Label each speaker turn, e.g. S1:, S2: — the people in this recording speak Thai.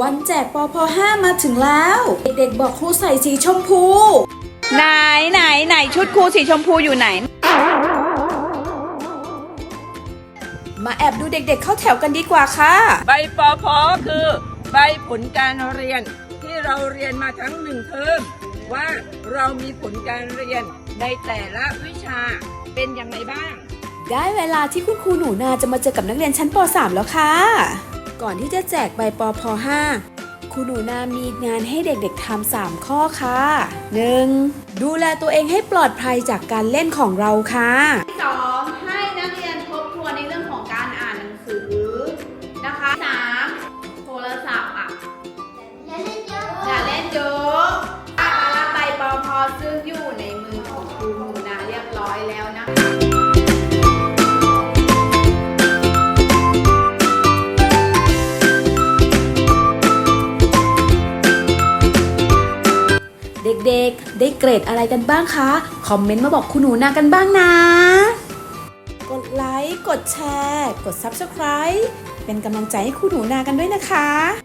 S1: วันแจกปพ5มาถึงแล้ว เด็กๆบอกครูใส่สีชมพู
S2: ไหนไหนไหนชุดครูสีชมพูอยู่ไหน
S1: มาแอบดูเด็กๆเข้าแถวกันดีกว่าค่ะ
S3: ใบปอพอคือใบผลการเรียน ที่เราเรียนมาทั้งหนึ่งเทอมว่าเรามีผลการเรียนในแต่ละวิชาเป็นยังไงบ้าง
S1: ได้เวลาที่คุณครูหนูนาจะมาเจอกับนักเรียนชั้นป .3 แล้วค่ะ ก่อนที่จะแจกใบปอพ5คุณหนูนามีงานให้เด็กๆทำสามข้อค่ะ 1. ดูแลตัวเองให้ปลอดภัยจากการเล่นของเราค่ะ
S4: 2.
S1: เด็กๆ ได้เกรดอะไรกันบ้างคะ คอมเมนต์มาบอกคุณหนูนากันบ้างนะ กดไลค์ กดแชร์ กด Subscribe เป็นกำลังใจให้คุณหนูนากันด้วยนะคะ